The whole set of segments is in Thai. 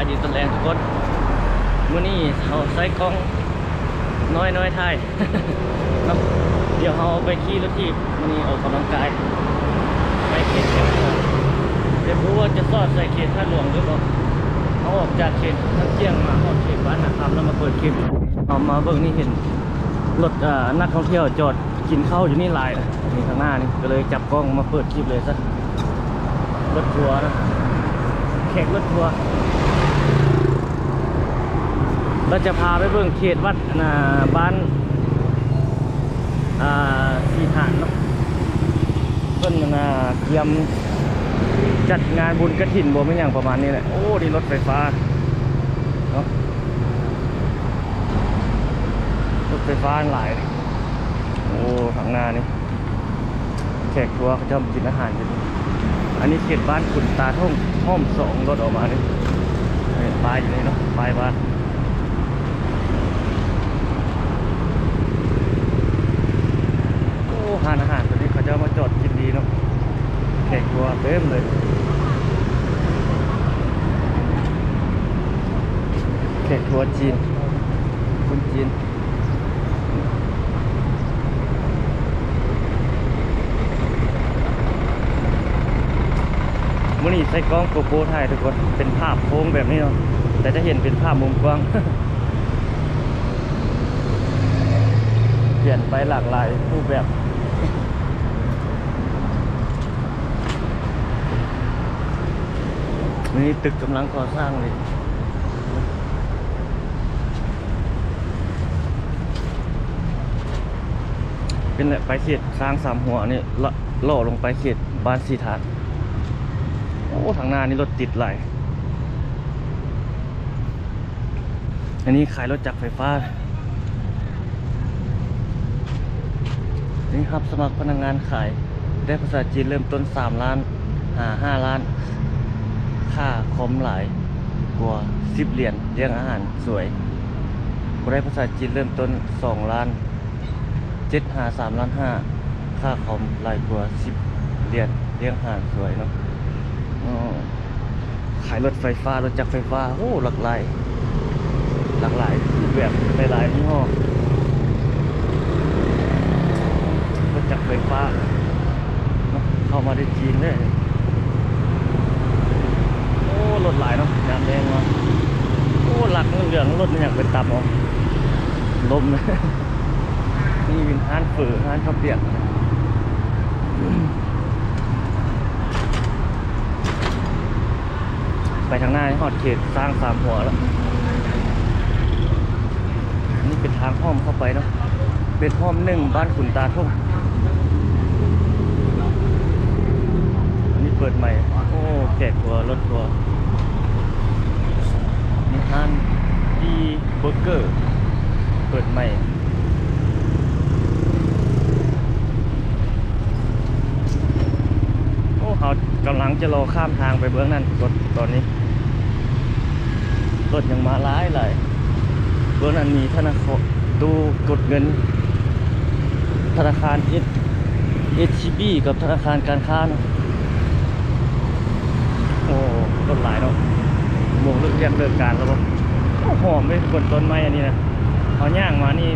ายดีตอนแรงทุกคนมื้อนี้เขาใส่กล้องน้อยน้อยไทยเนะเดี๋ยวเขาเอาไปขี่รถทีบมื้อนี้ออกกำลังกาย ไปเขตเชียงรายเดี๋ยวรู้ว่าจะสอดใส่เขตท่าหลวงหรือเปล่าเขาออกจากเขตท่าเจียงมาออกเขตบ้านนาคำแล้วมาเปิดคลิปเอามาเบิ่งนี่เห็นรถนักท่องเที่ยวจอดกินข้าวอยู่นี่หลายเลยนี่ข้างหน้านี่ก็เลยจับกล้องมาเปิดคลิปเลยซะรถทัวร์นะแขกรถทัวร์ เราจะพาไปเบิ่งเขตวัดน่ะบ้านอีฐานเนาะเพิ่นน่ะเตรียมจัดงานบุญกระถิ่นบ่ไม่นอย่างประมาณนี้แหละ โอ้ดีรถไฟฟ้าเนาะรถไฟฟ้าหลายเลยโอ้ข้างหน้านี่แขกทัวร์เขาจะมากินอาหารกันอันนี้เขตบ้านขุนตาท่องห้อมสองรถออกมาเนี่ยป้ายอยู่นี่เนาะป้ายบ้านโอ้หานอาหารตัวนี้เขาจะมาจอดกินดีเนาะแขกทัวร์เต็มเลยแขกทัวร์จีนคนจีนมื่อนี้ใส่กล้องโกโปรถ่ายทุกคนเป็นภาพโค้งแบบนี้เนาะแต่จะเห็นเป็นภาพมุมกว้าง เปลี่ยนไปหลากหลายรูปแบบ นี่ตึกกำลังก่อสร้างเลยเป็นแหละไปเขตสร้างสามหัวนี่ละล่อลงไปเขตบ้านสีฐานโอ้ทางหน้านี่รถติดไหลยอันนี้ขายรถจักรไฟฟ้า นี่ครับสมัครพนักงานขายได้ภาษาจีนเริ่มต้น 3 ล้านหา5ล้าน ค่าคอมหลายกว่า10เหรียญเลี้ยงอาหารสวยบ่ได้ภาษาจีนเริ่มต้น2ล้าน7หา3ล้าน5ค่าคอมหลายกว่า10เหรียญเลี้ยงอาหารสวยเนาะขายรถไฟฟ้ารถจักรไฟฟ้าโอ้หลากหลายหลากหลายแบบหลายๆยี่ห้อรถจักรไฟฟ้าเนาะเข้ามาได้จีนเลย รถหลายเนาะยามแดงมาโอ้หลักเหลืองรถมันอยากเป็นตับเนาะลมนี่วินห้านฝือห้านข้าวเปียกไปทางหน้าหอดเขตสร้างสามหัวแล้ว นี่เป็นทางห้อมเข้าไปเนาะเป็นห้อมหนึ่งบ้านขุนตาทุ่งอันนี้เปิดใหม่ โอ้แกทัวร์รถทัวร์ นี่นดีเบอร์เกอร์ เปิดใหม่โอ้เขากำลังจะรอข้ามทางไปเบื้องนั้นรถตอนนี้รถยังมาหลายหลยเบื้องนั้นมีธนาคารตู้กดเงิน ธนาคารเอสเอชบีกับธนาคารการค้าเนาะโอ้รถหลายเนาะ โมงเลิกเรียกเลิกการแล้วปะโอ้หอมเลยบนต้นไม้อันนี้นะเขาย่างมานี่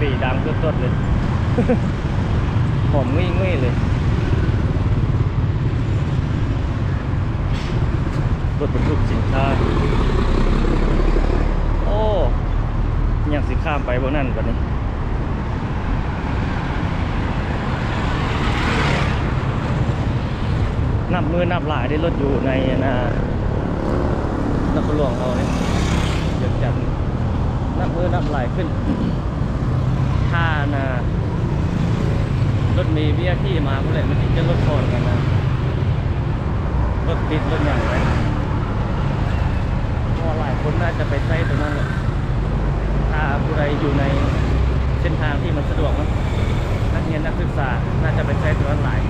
ปีดังต้นๆเลยหอมงุ้ยงุ้ยๆเลยรถบรรทุกสินค้าโอ้ยังสิข้ามไปบนนั่นบัดนี้นับมือนับหลายได้รถอยู่ในนะ นครหลวงเราเนี่ยเยอะจัดนับมือนับหลายขึ้นถ้านะรถมีเบี้ยที่มาเมื่อไหร่มันจะลดทนกันนะ รถติดรถอย่างไรเพราะหลายคนน่าจะไปใช้ตรงนั้นแหละถ้าผู้ใดอยู่ในเส้นทางที่มันสะดวกนะนักเรียนนักศึกษา น่าจะไปใช้ตรงนั้นหลาย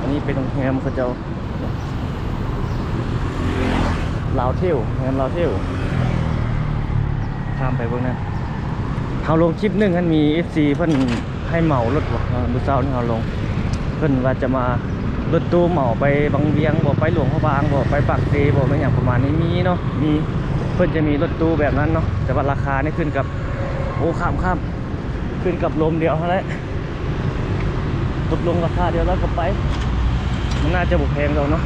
อันนี้เป็นโรงแรมเขาเจ้า ลาวเที่ยวงานลาวเที่ยวข้ามไปเบนนั้นเขาลงคลิปหนึ่งท่านมี FC เพิ่นให้เหมารถว่ะเออดูเช้านี่เขาลง เพิ่นว่าจะมารถตู้เหมาไปบางเวียงบ่ไปหลวงพระบางบ่ไปปากเซบ่ไม่อย่างประมาณนี้มีเนาะมีเพิ่นจะมีรถตู้แบบนั้นเนาะแต่ว่าราคานี่ขึ้นกับโอ้ข้ามข้ามขึ้นกับลมเดียวเท่านั้นตกลงราคาเดียวแล้วก็ไป มันน่าจะบุกแพงเราเนาะ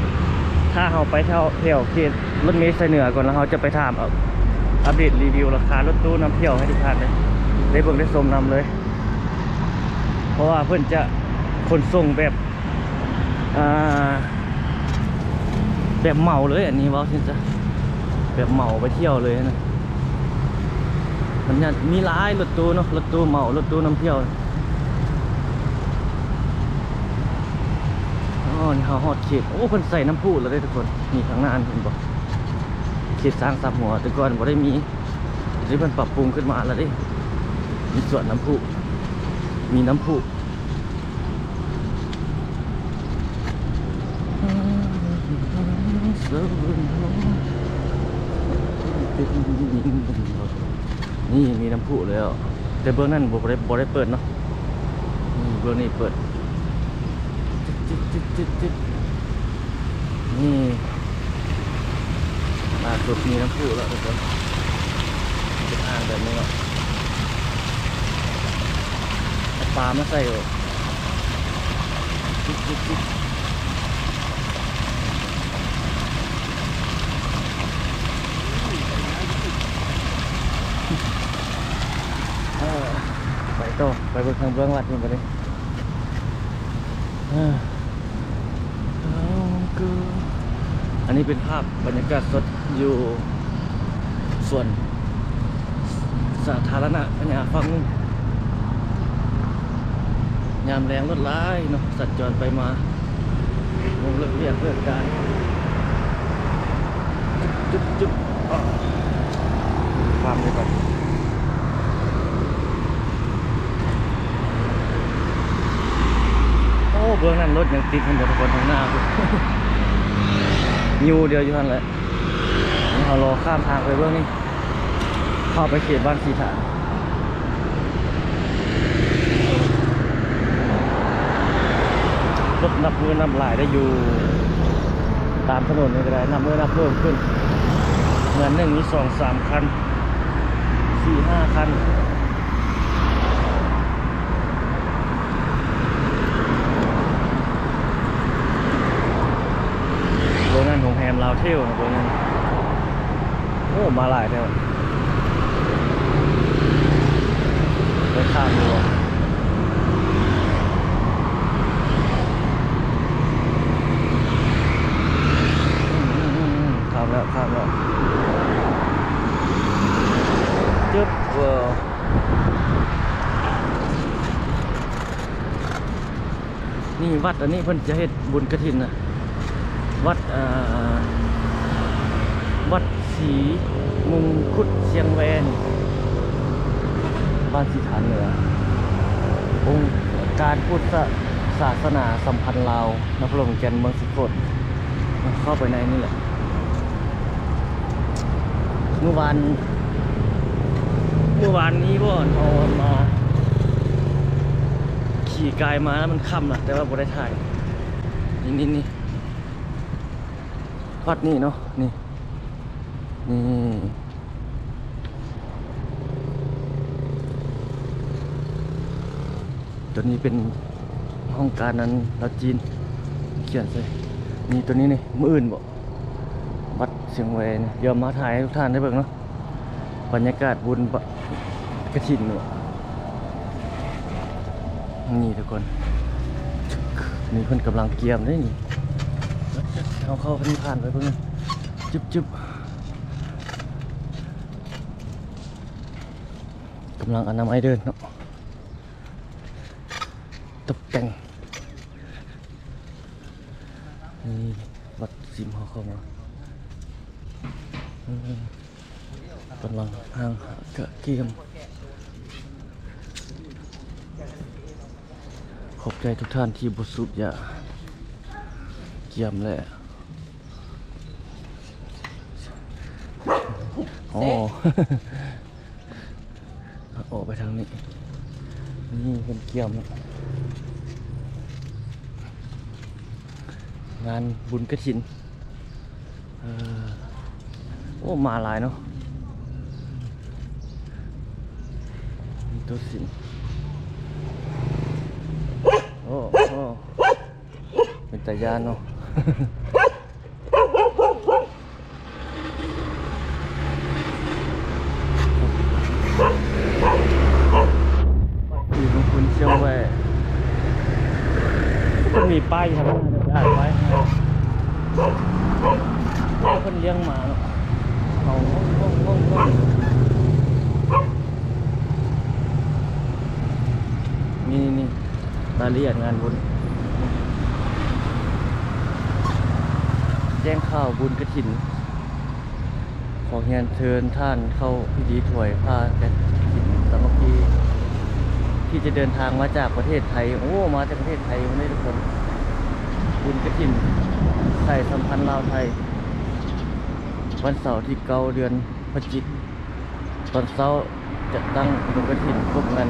ถ้าเราไปเท่าเที่ยวเขตรถเมล์เหนือก่อนแล้วเราจะไปถามอาอัปเดตรีวิวราคารถตู้นำเที่ยวให้ทุกท่านเลยได้เบิ่งได้ชมนำเลย เพราะว่าเพื่อนจะขนส่งแบบแบบเหมาเลยอันนี้ว่าที่จะแบบเหมาไปเที่ยวเลยนะมันเนี่ยมีหลายรถตู้เนาะรถตู้เหมารถตู้นำเที่ยว อ๋อนี่เขาฮอดเขตโอ้เพิ่นใส่น้ำพุแล้วได้ทุกคนนี่ข้างหน้านเห็นบอกเขตสร้างสามหัวแต่ก่อนบ่ได้มีที่เพิ่นปรับปรุงขึ้นมาแล้วดิมีส่วนน้ำพุมีน้ำพุนี่มีน้ำพุแล้วแต่เบื้องนั้นบ่ได้บ่ได้เปิดเนาะเบื้องนี้เปิด จิ๊ดจิ๊ดจิ๊ดจิ๊ดนี่ล่าสุดมีน้ำพุแล้วทุกคนเป็นอ่างแบบนี้เนาะเอปลาไมาใส่หรอจิ๊บจิ๊บจิ๊บเออไปต่อไปบิ่งทางเบื้องวัดนี่ไปเลย นนี้เป็นภาพบรรยากาศสดอยู่ส่วนสาธารณะอันนี้ฟังยามแรงรถร้ายเนาะสัญจรไปมาลงเลิกเรียกเลิกการจุ๊บจุ๊บความเลยก่อนโอ้เบื้องนั้นรถยังติดกันอยู่ทุกคนทางหน้า ยูเดียวอยู่นั่นแหละเรารอข้ามทางไปเบื้องนี้ เข้าไปเขตบ้านสีฐานรถนับมือนับหลายได้อยู่ ตามถนนนี่ก็ได้นับมือนับเพิ่มขึ้น เหมือนหนึ่งมีสองสามคันสี่ห้าคันโรงงานของแฮม ลาวเทลนะโรงงานโอ้มาหลายแถวไปข้ามดูข้ามแล้วข้ามแล้วจึ๊บเวอร์นี่วัดอันนี้เพิ่นจะเฮ็ดบุญกระถินนะวัดอ่า วัดศรีมุงคุดเชียงแวนบ้านสีฐานเหนือ องค์การพุทธศาสนาสัมพันธ์ลาวนพระบรมแก่นเมืองสุโขทัยเข้าไปในนี่แหละเมื่อวานเมื่อวานนี้พ่อนอนมา ขี่กายมาแล้วมันค่ำนะแต่ว่าบ่ได้ถ่าย นี่นี่นี่วัดนี่เนาะนี่ ตัวนี้เป็นห้องการนั้นเราจีน เขียนใส่นี่ตัวนี้นี่มืออื่นบ่วัดเสียงแวนเดี๋ยวมาถ่ายให้ทุกท่านได้เบิ่งเนาะบรรยากาศบุญกระถินเนาะนี่ทุกคนนี่เพิ่นกำลังเกียมได้นี่เอาเข้าพันผ่านไปเพิ่งจุ๊บจุ๊บ กำลังอนามัยเดินเนาะตกแต่งนี่วัดสิมหอเข้ามาอืมกำลังห่างหากะเกียมขอบใจทุกท่านที่บุสุบยาเกียมแหละอ๋อ ออกไปทางนี้ นี่เป็นเกี่ยมนะงานบุญกระถินออโอ้ มาหลายเนาะมีตัวสินโอ้โอ้เป็นตายานเนาะ อยู่ตรงคุณเชียวแหว มันมีป้ายครับอ่านไว้คนเลี้ยงหมาเนาะเอาห้องห้องห้องห้องนี่นี่รายละเอียดงานบุญ แจ้งข่าวบุญกระถิน ขอเฮียนเชิญท่านเข้าพิธีถวายผ้ากฐินสามัคคีที่จะเดินทางมาจากประเทศไทย โอ้ มาจากประเทศไทยวันนี้ทุกคน บุญกระถินไส่สัมพันธ์ลาวไทย วันเสาร์ที่เก้าเดือนพฤศจิกตอนเช้าจะตั้งบุญกระถินพบกัน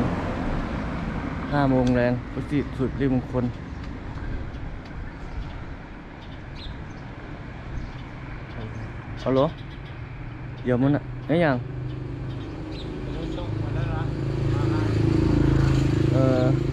ห้าโมงแรงประสิทธิ์สุดริมงคลฮัลโหลเดี๋ยวมันอะไอ้ยังเออ